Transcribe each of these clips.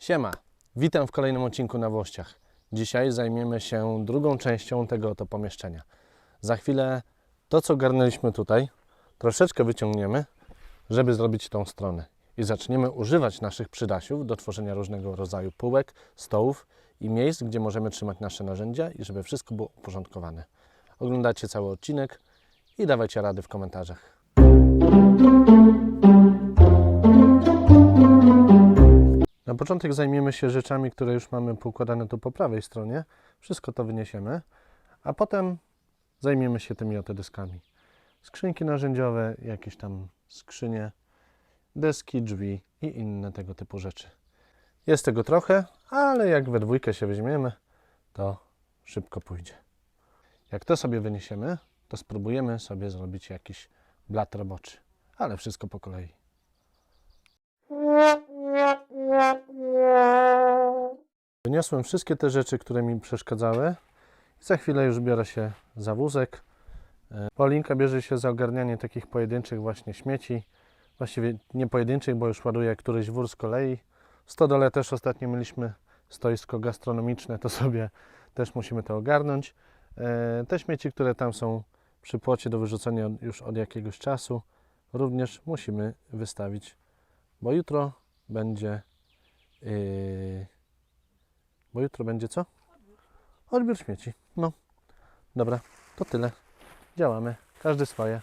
Siema, witam w kolejnym odcinku na Włościach. Dzisiaj zajmiemy się drugą częścią tego oto pomieszczenia. Za chwilę to, co garnęliśmy tutaj, troszeczkę wyciągniemy, żeby zrobić tą stronę. I zaczniemy używać naszych przydasiów do tworzenia różnego rodzaju półek, stołów i miejsc, gdzie możemy trzymać nasze narzędzia i żeby wszystko było uporządkowane. Oglądajcie cały odcinek i dawajcie rady w komentarzach. Na początek zajmiemy się rzeczami, które już mamy poukładane tu po prawej stronie. Wszystko to wyniesiemy, a potem zajmiemy się tymi oto. Skrzynki narzędziowe, jakieś tam skrzynie, deski, drzwi i inne tego typu rzeczy. Jest tego trochę, ale jak we dwójkę się weźmiemy, to szybko pójdzie. Jak to sobie wyniesiemy, to spróbujemy sobie zrobić jakiś blat roboczy, ale wszystko po kolei. Wyniosłem wszystkie te rzeczy, które mi przeszkadzały. Za chwilę już biorę się za wózek. E, Paulinka bierze się za ogarnianie takich pojedynczych właśnie śmieci. Właściwie nie pojedynczych, bo już ładuje któryś wór z kolei. W Stodole też ostatnio mieliśmy stoisko gastronomiczne, to sobie też musimy to ogarnąć. E, Te śmieci, które tam są przy płocie do wyrzucenia już od jakiegoś czasu, również musimy wystawić, bo jutro będzie Yy, bo jutro będzie co? Odbiór śmieci. No. Dobra, to tyle. Działamy. Każdy swoje.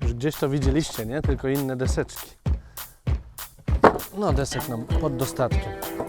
Już gdzieś to widzieliście, nie? Tylko inne deseczki. No, desek nam pod dostatkiem.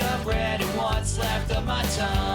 Of red and what's left of my tongue.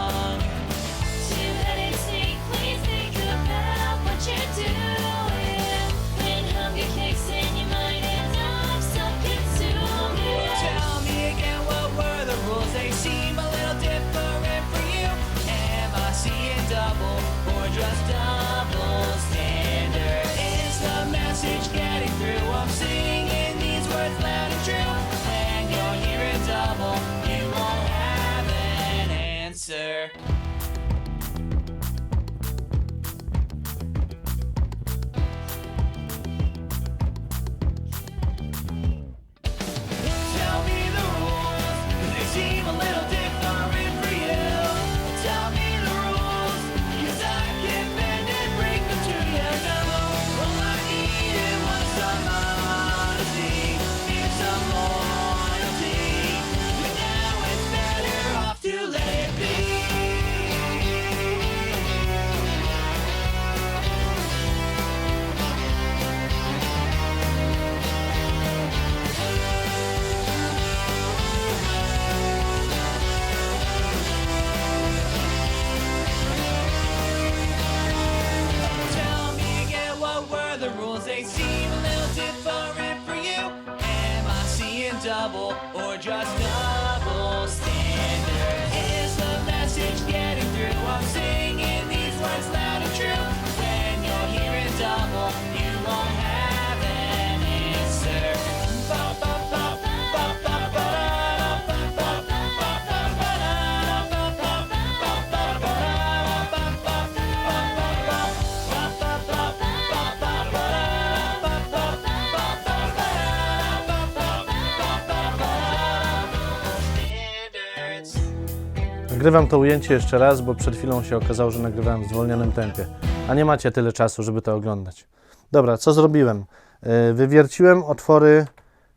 Nagrywam to ujęcie jeszcze raz, bo przed chwilą się okazało, że nagrywałem w zwolnionym tempie. A nie macie tyle czasu, żeby to oglądać. Dobra, co zrobiłem? Yy, Wywierciłem otwory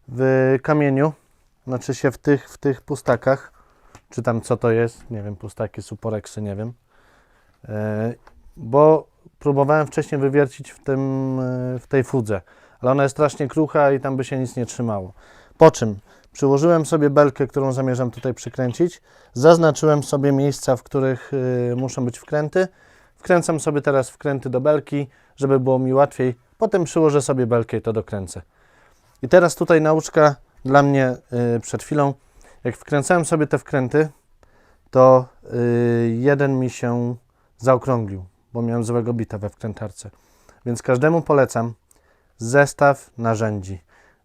w kamieniu, znaczy się w tych, w tych pustakach, czy tam co to jest, nie wiem, pustaki, suporeksy, nie wiem. Yy, Bo próbowałem wcześniej wywiercić w, tym, yy, w tej fudze, ale ona jest strasznie krucha i tam by się nic nie trzymało. Po czym przyłożyłem sobie belkę, którą zamierzam tutaj przykręcić, zaznaczyłem sobie miejsca, w których yy, muszą być wkręty. Wkręcam sobie teraz wkręty do belki, żeby było mi łatwiej. Potem przyłożę sobie belkę i to dokręcę. I teraz tutaj nauczka dla mnie yy, przed chwilą. Jak wkręcałem sobie te wkręty, to yy, jeden mi się zaokrąglił, bo miałem złego bita we wkrętarce. Więc każdemu polecam zestaw narzędzi.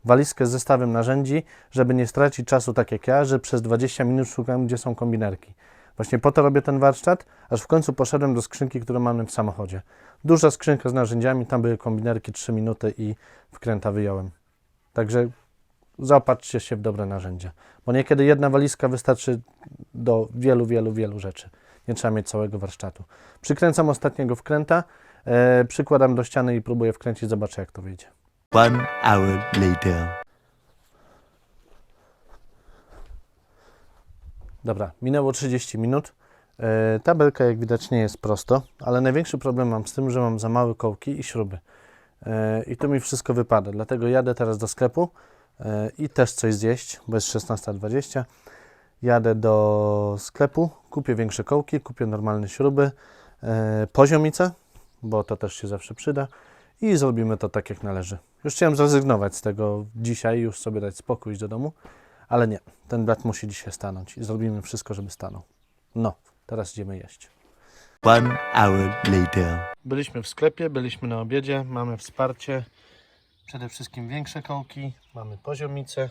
Walizkę z zestawem narzędzi, żeby nie stracić czasu tak jak ja, że przez 20 minut szukam, gdzie są kombinerki. Właśnie po to robię ten warsztat, aż w końcu poszedłem do skrzynki, którą mamy w samochodzie. Duża skrzynka z narzędziami, tam były kombinerki 3 minuty i wkręta wyjąłem. Także zaopatrzcie się w dobre narzędzia. Bo niekiedy jedna walizka wystarczy do wielu, wielu, wielu rzeczy. Nie trzeba mieć całego warsztatu. Przykręcam ostatniego wkręta, e, przykładam do ściany i próbuję wkręcić, zobaczę jak to wyjdzie. One hour later. Dobra, minęło 30 minut. E, Ta belka, jak widać, nie jest prosto, ale największy problem mam z tym, że mam za małe kołki i śruby. E, I to mi wszystko wypada. Dlatego jadę teraz do sklepu e, i też coś zjeść, bo jest 16.20. Jadę do sklepu, kupię większe kołki, kupię normalne śruby, e, poziomice, bo to też się zawsze przyda i zrobimy to tak jak należy. Już chciałem zrezygnować z tego dzisiaj, już sobie dać spokój iść do domu, ale nie, ten brat musi dzisiaj stanąć i zrobimy wszystko, żeby stanął. No, teraz idziemy jeść. One hour later. Byliśmy w sklepie, byliśmy na obiedzie, mamy wsparcie. Przede wszystkim większe kołki, mamy poziomice,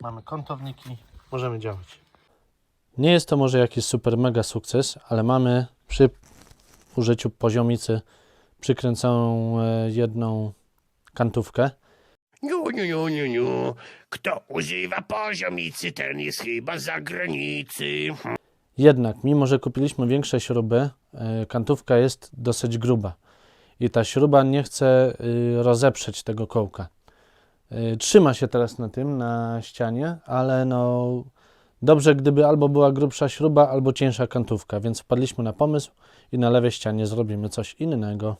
mamy kątowniki, możemy działać. Nie jest to może jakiś super mega sukces, ale mamy przy użyciu poziomicy przykręconą e, jedną kantówkę. No, no, no, no, no. Kto używa poziomicy, ten jest chyba z zagranicy. Jednak, mimo że kupiliśmy większe śruby, e, kantówka jest dosyć gruba i ta śruba nie chce y, rozeprzeć tego kołka. Y, Trzyma się teraz na tym, na ścianie, ale no dobrze, gdyby albo była grubsza śruba, albo cieńsza kantówka, więc wpadliśmy na pomysł i na lewej ścianie zrobimy coś innego.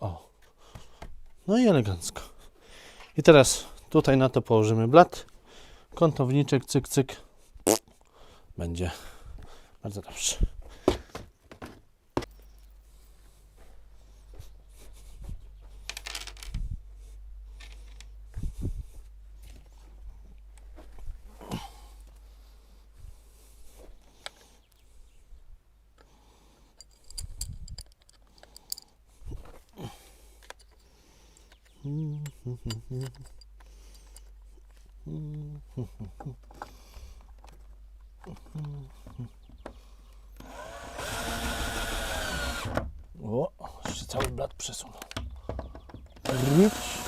O, no i elegancko. I teraz tutaj na to położymy blat, kątowniczek, cyk, cyk. Będzie bardzo dobrze. O, jeszcze cały blat przesunął. Wróć.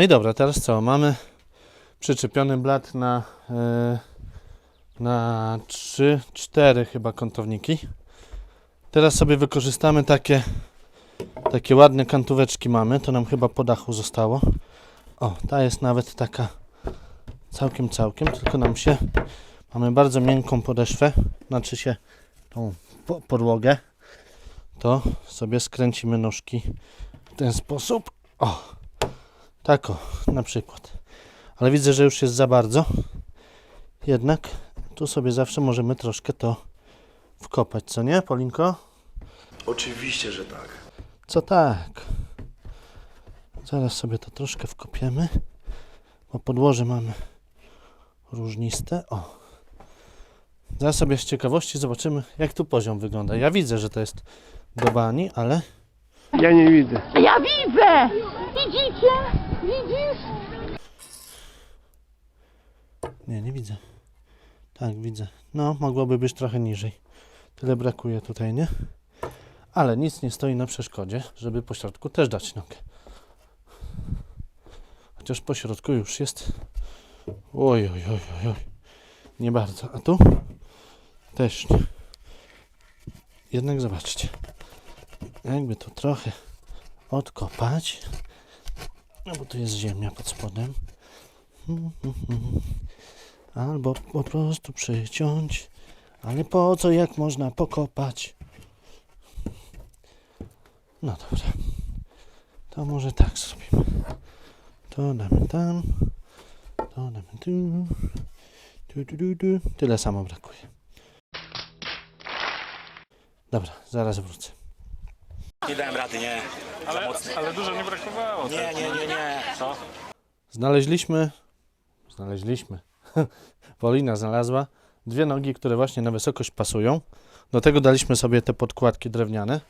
No i dobra, teraz co? Mamy przyczepiony blat na, e, na 3, 4 chyba kątowniki. Teraz sobie wykorzystamy takie, takie ładne kantóweczki mamy. To nam chyba po dachu zostało. O, ta jest nawet taka całkiem, całkiem, tylko nam się mamy bardzo miękką podeszwę, znaczy się tą po, podłogę. To sobie skręcimy nóżki w ten sposób. O, tak o, na przykład. Ale widzę, że już jest za bardzo. Jednak tu sobie zawsze możemy troszkę to wkopać, co nie, Polinko? Oczywiście, że tak. Co tak. Zaraz sobie to troszkę wkopiemy, bo podłoże mamy różniste. O. Zaraz sobie z ciekawości zobaczymy, jak tu poziom wygląda. Ja widzę, że to jest do bani, ale Ja nie widzę. Ja widzę! Widzicie? Widzisz? nie, nie widzę. Tak, widzę. No, mogłoby być trochę niżej. Tyle brakuje tutaj, nie? Ale nic nie stoi na przeszkodzie, żeby po środku też dać nogę. Chociaż po środku już jest. Oj, oj, oj, oj, oj. Nie bardzo. A tu? Też nie. Jednak zobaczcie. Jakby tu trochę odkopać. No bo tu jest ziemia pod spodem. Albo po prostu przyciąć. Ale po co, jak można pokopać? No dobra. To może tak zrobimy. To damy tam. To damy tu. Tu, tu, tu, tu. Tyle samo brakuje. Dobra, zaraz wrócę. Nie dałem rady, nie. Ale, ale dużo nie brakowało. Nie, nie, nie, nie. Co? Znaleźliśmy, znaleźliśmy, Polina znalazła dwie nogi, które właśnie na wysokość pasują. Do tego daliśmy sobie te podkładki drewniane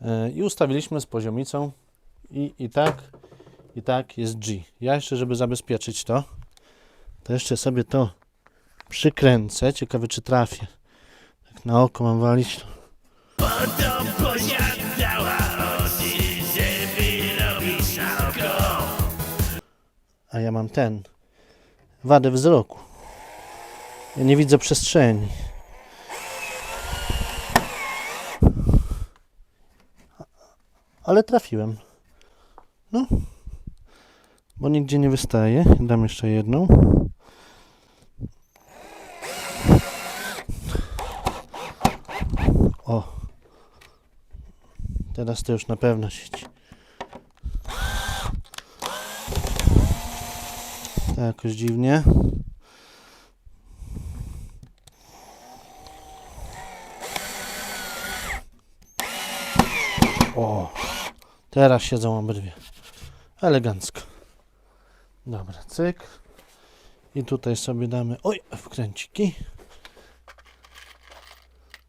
yy, i ustawiliśmy z poziomicą i, i tak, i tak jest G. Ja jeszcze, żeby zabezpieczyć to, to jeszcze sobie to przykręcę. Ciekawe, czy trafię. Tak na oko mam walić. A ja mam ten. Wadę wzroku. Ja nie widzę przestrzeni. Ale trafiłem. No. Bo nigdzie nie wystaje. Dam jeszcze jedną. O. Teraz to już na pewno siedzi. Tak jakoś dziwnie. O, teraz siedzą obydwie. Elegancko. Dobra, cyk. I tutaj sobie damy, oj, wkręciki.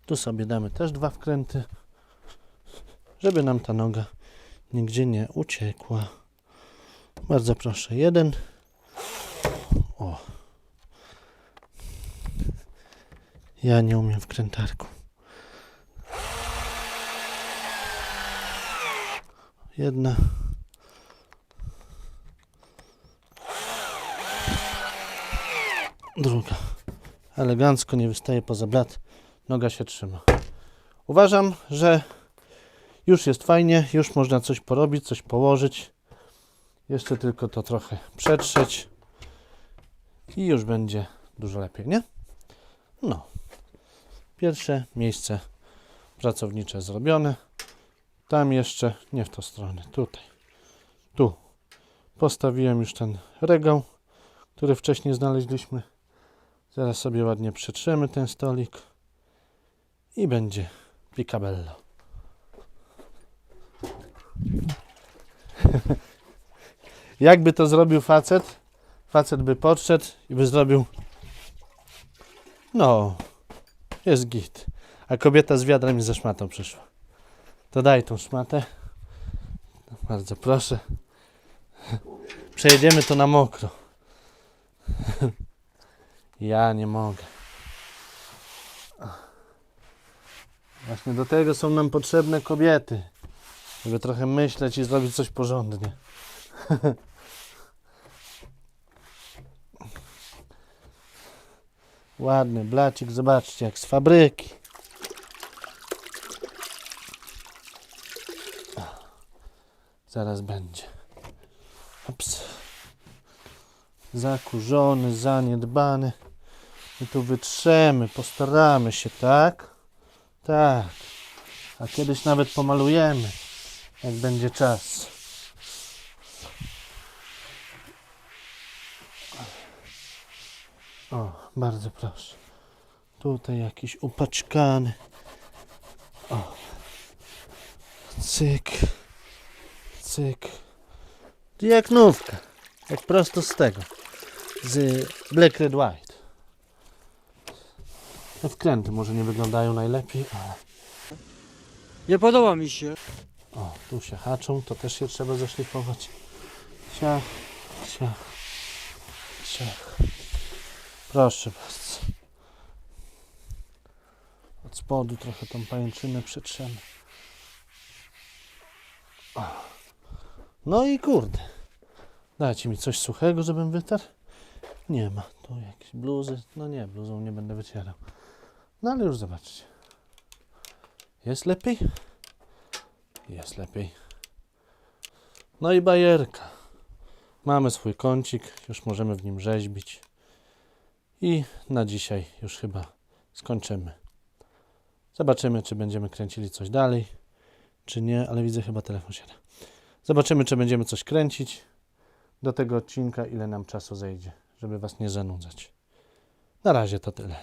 Tu sobie damy też dwa wkręty, żeby nam ta noga nigdzie nie uciekła. Bardzo proszę, jeden. O. Ja nie umiem wkrętarku. Jedna. Druga. Elegancko, nie wystaje poza blat. Noga się trzyma. Uważam, że już jest fajnie, już można coś porobić, coś położyć. Jeszcze tylko to trochę przetrzeć i już będzie dużo lepiej, nie? No. Pierwsze miejsce pracownicze zrobione. Tam jeszcze, nie w tą stronę, tutaj. Tu. Postawiłem już ten regał, który wcześniej znaleźliśmy. Zaraz sobie ładnie przetrzemy ten stolik i będzie picabello. Jakby to zrobił facet, facet by podszedł i by zrobił no, jest git. A kobieta z wiadrem i ze szmatą przyszła. To daj tą szmatę. Bardzo proszę. Przejedziemy to na mokro. Ja nie mogę. Właśnie do tego są nam potrzebne kobiety. Żeby trochę myśleć i zrobić coś porządnie. Ładny blacik, zobaczcie, jak z fabryki. Zaraz będzie. Ups. Zakurzony, zaniedbany. My tu wytrzemy, postaramy się, tak? Tak. A kiedyś nawet pomalujemy, jak będzie czas. O, bardzo proszę. Tutaj jakiś upaczkany. O. Cyk. Cyk. Jak nówka. Jak prosto z tego. Z Black Red White. Te wkręty może nie wyglądają najlepiej, ale... Nie podoba mi się. O, tu się haczą, to też się trzeba zaszlifować. Ciach, ciach, ciach. Proszę bardzo. Od spodu trochę tą pajęczynę przetrzemy. No i kurde. Dajcie mi coś suchego, żebym wytarł. Nie ma. Tu jakieś bluzy. No nie, bluzą nie będę wycierał. No ale już zobaczcie. Jest lepiej? Jest lepiej. No i bajerka. Mamy swój kącik, już możemy w nim rzeźbić. I na dzisiaj już chyba skończymy. Zobaczymy, czy będziemy kręcili coś dalej, czy nie, ale widzę chyba telefon siada. Zobaczymy, czy będziemy coś kręcić do tego odcinka, ile nam czasu zejdzie, żeby Was nie zanudzać. Na razie to tyle.